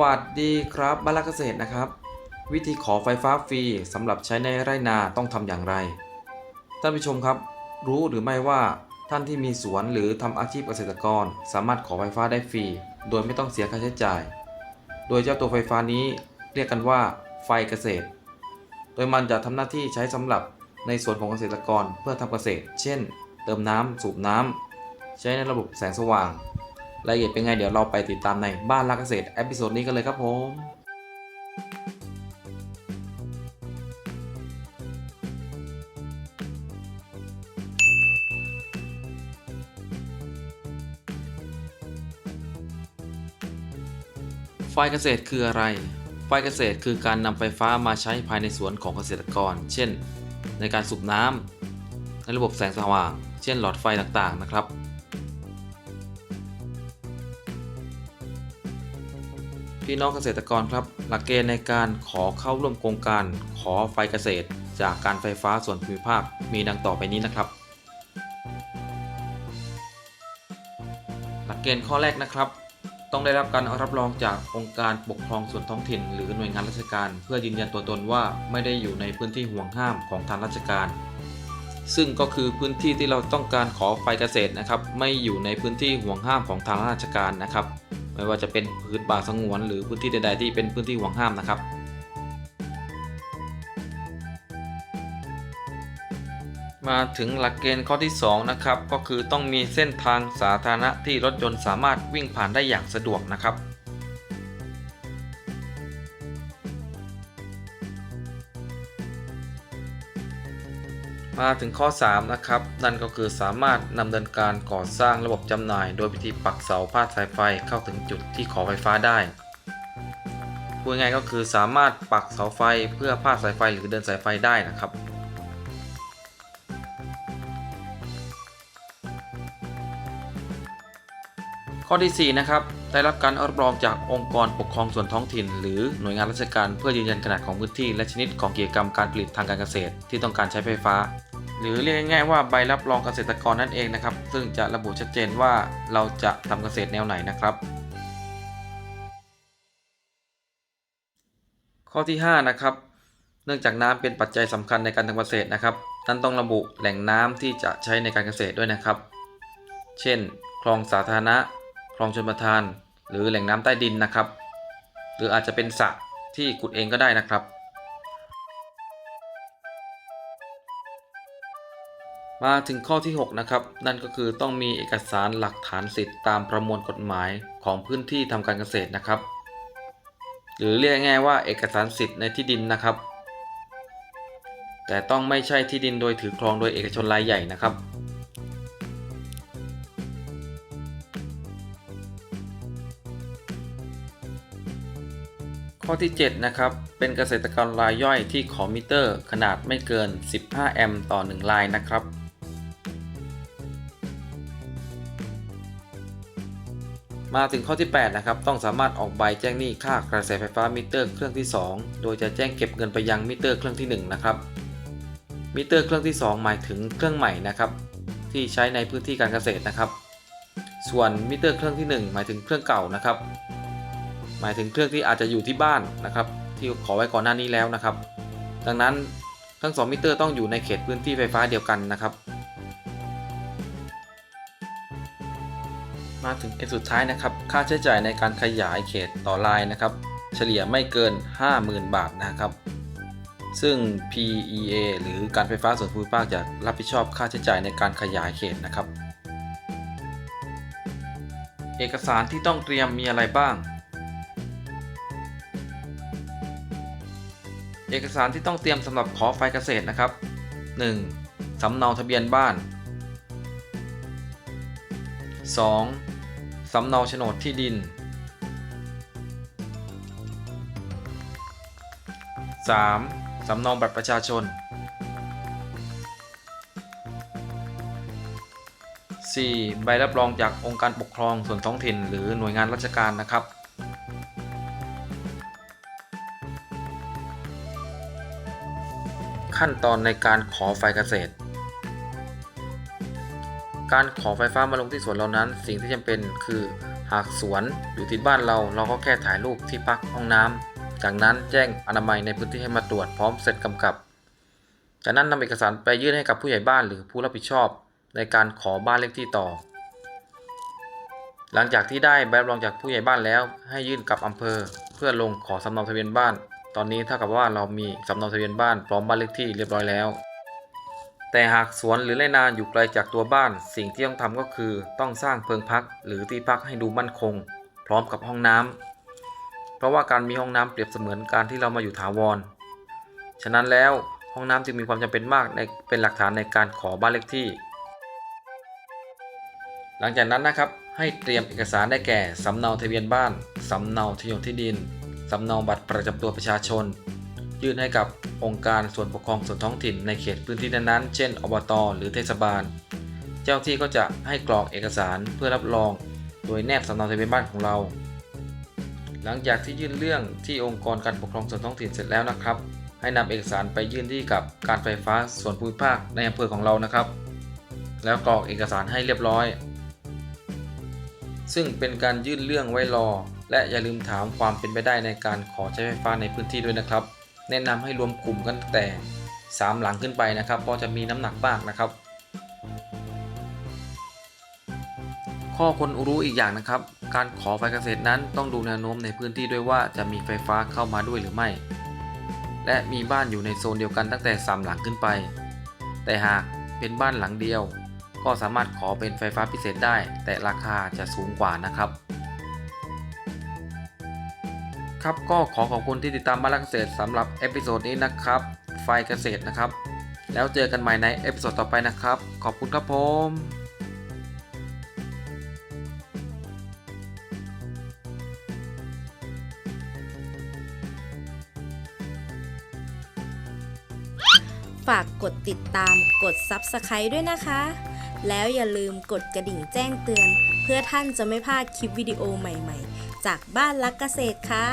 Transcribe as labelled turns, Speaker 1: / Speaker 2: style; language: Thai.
Speaker 1: วัสดีครับบ้านรักเกษตรนะครับ วิธีขอไฟฟ้าฟรีสำหรับใช้ในไร่นาต้องทำอย่างไร ท่านผู้ชมครับ รู้หรือไม่ว่าท่านที่มีสวนหรือทำอาชีพเกษตรกร สามารถขอไฟฟ้าได้ฟรี โดยไม่ต้องเสียค่าใช้จ่าย โดยเจ้าตัวไฟฟ้านี้เรียกกันว่าไฟเกษตร โดยมันจะทำหน้าที่ใช้สำหรับในสวนของเกษตรกรเพื่อทำเกษตร เช่น เติมน้ำสูบน้ำใช้ในระบบแสงสว่าง รายละเอียดเป็นไงเดี๋ยวเราไปติดตามในบ้านรักเกษตรเอพิโซดนี้กันเลยครับผมไฟเกษตรคืออะไร ไฟเกษตรคือการนำไฟฟ้ามาใช้ภายในสวนของเกษตรกร เช่น ในการสูบน้ำในระบบแสงสว่าง เช่น หลอดไฟต่างๆ นะครับ พี่น้องเกษตรกรครับ หลักเกณฑ์ในการขอเข้าร่วมโครงการขอไฟเกษตร จากการไฟฟ้าส่วนภูมิภาคมีดังต่อไปนี้นะครับ หลักเกณฑ์ข้อแรกนะครับ ต้องได้รับการรับรองจากองค์การปกครองส่วนท้องถิ่น หรือหน่วยงานราชการ เพื่อยืนยันตัวตนว่าไม่ได้อยู่ในพื้นที่ห่วงห้ามของทางราชการ ซึ่งก็คือพื้นที่ที่เราต้องการขอไฟเกษตรนะครับ ไม่อยู่ในพื้นที่ห่วงห้ามของทางราชการนะครับ ไม่ว่าจะเป็นพื้นป่าสงวน หรือพื้นที่ใด ๆ ที่เป็นพื้นที่ห่วงห้ามนะครับ มาถึงหลักเกณฑ์ข้อที่ 2 นะครับ ก็คือต้องมีเส้นทางสาธารณะที่รถยนต์สามารถวิ่งผ่านได้อย่างสะดวกนะครับ มาถึงข้อ 3 นะครับ นั่นก็คือสามารถนำเนินการก่อสร้างระบบจำหน่าย โดยวิธีปักเสาพาดสายไฟเข้าถึงจุดที่ขอไฟฟ้าได้พูดง่ายก็คือสามารถปักเสาไฟเพื่อพาดสายไฟหรือเดินสายไฟได้นะครับ ข้อที่ 4 นะครับ ได้รับการรับรองจากองค์กรปกครองส่วนท้องถิ่น หรือหน่วยงานราชการเพื่อยืนยันขนาดของพื้นที่ และชนิดของกิจกรรมการผลิตทางการเกษตร ที่ต้องการใช้ไฟฟ้า หรือเรียกง่ายๆว่าใบรับรองเกษตรกรนั่นเองนะครับ ซึ่งจะระบุชัดเจนว่าเราจะทำเกษตรแนวไหนนะครับ ข้อที่ 5 นะครับ เนื่องจากน้ำเป็นปัจจัยสำคัญในการทำเกษตรนะครับนั้นต้องระบุแหล่งน้ำที่จะใช้ในการเกษตรด้วยนะครับ เช่น คลองสาธารณะ คลองชลประทาน หรือแหล่งน้ำใต้ดินนะครับ หรืออาจจะเป็นสระที่ขุดเองก็ได้นะครับ มาถึงข้อที่ 6 นะครับ นั่นก็คือต้องมีเอกสารหลักฐานสิทธิ์ตามประมวลกฎหมายของพื้นที่ทำการเกษตรนะครับ หรือเรียกง่ายว่าเอกสารสิทธิ์ในที่ดินนะครับ แต่ต้องไม่ใช่ที่ดินโดยถือครองโดยเอกชนรายใหญ่นะครับ ข้อที่ 7 นะครับ เป็นเกษตรกรรายย่อยที่ขอมิเตอร์ ขนาดไม่เกิน 15 แอมป์ต่อ 1 ลายนะครับ มาถึงข้อที่ 8 นะครับ ต้องสามารถออกใบแจ้งหนี้ค่ากระแสไฟฟ้ามิเตอร์เครื่องที่ 2 โดยจะแจ้งเก็บเงินไปยังมิเตอร์เครื่องที่ 1 นะครับ มิเตอร์เครื่องที่ 2 หมายถึงเครื่องใหม่นะครับ ที่ใช้ในพื้นที่การเกษตรนะครับ ส่วนมิเตอร์เครื่องที่ 1 หมายถึงเครื่องเก่านะครับ หมายถึงเครื่องที่อาจจะอยู่ที่บ้านนะครับ ที่ขอไว้ก่อนหน้านี้แล้วนะครับ ดังนั้นทั้ง 2 มิเตอร์ต้องอยู่ในเขตพื้นที่ไฟฟ้าเดียวกันนะครับ มาถึงเกณฑ์สุดท้ายนะครับ ค่าใช้จ่ายในการขยายเขตต่อลายนะครับ เฉลี่ยไม่เกิน 50,000 บาทนะครับ ซึ่ง PEA หรือการไฟฟ้าส่วนภูมิภาคจะรับผิดชอบค่าใช้จ่ายในการขยายเขตนะครับ เอกสารที่ต้องเตรียมมีอะไรบ้าง เอกสารที่ต้องเตรียมสำหรับขอไฟเกษตรนะครับ 1. สำเนาทะเบียนบ้าน 2. สำเนาโฉนดที่ดิน 3. สำเนาบัตรประชาชน 4. ใบรับรองจากองค์การปกครองส่วนท้องถิ่น หรือหน่วยงานราชการนะครับ ขั้นตอนในการขอไฟเกษตร การขอไฟฟ้ามาลงที่สวนเรานั้น สิ่งที่จำเป็นคือหากสวนอยู่ติดบ้านเราเราก็แค่ถ่ายรูปที่พักห้องน้ำจากนั้นแจ้งอนามัยในพื้นที่ให้มาตรวจพร้อมเสร็จกำกับ จากนั้นนำเอกสารไปยื่นให้กับผู้ใหญ่บ้านหรือผู้รับผิดชอบในการขอบ้านเลขที่ต่อ หลังจากที่ได้ใบรับรองจากผู้ใหญ่บ้านแล้ว ให้ยื่นกับอำเภอ เพื่อลงขอสำเนาทะเบียนบ้าน ตอนนี้เท่ากับว่าเรามีสำเนาทะเบียนบ้านพร้อมบ้านเลขที่เรียบร้อยแล้ว แต่หากสวนหรือไรนาอยู่ไกลจากตัวบ้าน สิ่งที่ต้องทำก็คือต้องสร้างเพิงพัก หรือที่พักให้ดูมั่นคง พร้อมกับห้องน้ำเพราะว่าการมีห้องน้ำเปรียบเสมือนการที่เรามาอยู่ถาวร ฉะนั้นแล้วห้องน้ำจึงมีความจำเป็นมากในเป็นหลักฐานในการขอบ้านเลขที่ หลังจากนั้นนะครับให้เตรียมเอกสารได้แก่สำเนาทะเบียนบ้าน สำเนาที่ยู่ที่ดิน สำเนาบัตรประจำตัวประชาชน ยื่นให้กับองค์การส่วนปกครองส่วนท้องถิ่นในเขตพื้นที่นั้นๆ เช่น อบต หรือเทศบาล เจ้าที่ก็จะให้กรอกเอกสารเพื่อรับรอง โดยแนบสำเนาทะเบียนบ้านของเรา หลังจากที่ยื่นเรื่องที่องค์กรการปกครองส่วนท้องถิ่นเสร็จแล้วนะครับ ให้นำเอกสารไปยื่นที่กับการไฟฟ้าส่วนภูมิภาคในอำเภอของเรานะครับ แล้วกรอกเอกสารให้เรียบร้อย ซึ่งเป็นการยื่นเรื่องไว้รอ และอย่าลืมถามความเป็นไปได้ในการขอใช้ไฟฟ้าในพื้นที่ด้วยนะครับ แนะนำให้รวมกลุ่มกันแต่ 3 หลังขึ้นไปนะครับเพราะจะมีน้ำหนักมากนะครับ ข้อคนรู้อีกอย่างนะครับ การขอไฟเกษตรนั้นต้องดูแนวโน้มในพื้นที่ด้วยว่าจะมีไฟฟ้าเข้ามาด้วยหรือไม่ และมีบ้านอยู่ในโซนเดียวกันตั้งแต่ 3 หลังขึ้นไป แต่หากเป็นบ้านหลังเดียว ก็สามารถขอเป็นไฟฟ้าพิเศษได้ แต่ราคาจะสูงกว่านะครับ ครับก็ขอขอบคุณที่ติดตามบ้านรักเกษตรสำหรับเอพิโซดนี้นะครับ ไฟเกษตรนะครับ แล้วเจอกันใหม่ในเอพิโซดต่อไปนะครับ ขอบคุณครับผม
Speaker 2: ฝากกดติดตามกด Subscribe ด้วยนะคะ แล้วอย่าลืมกดกระดิ่งแจ้งเตือน เพื่อท่านจะไม่พลาดคลิปวิดีโอใหม่ ๆ จากบ้านรักเกษตรค่ะ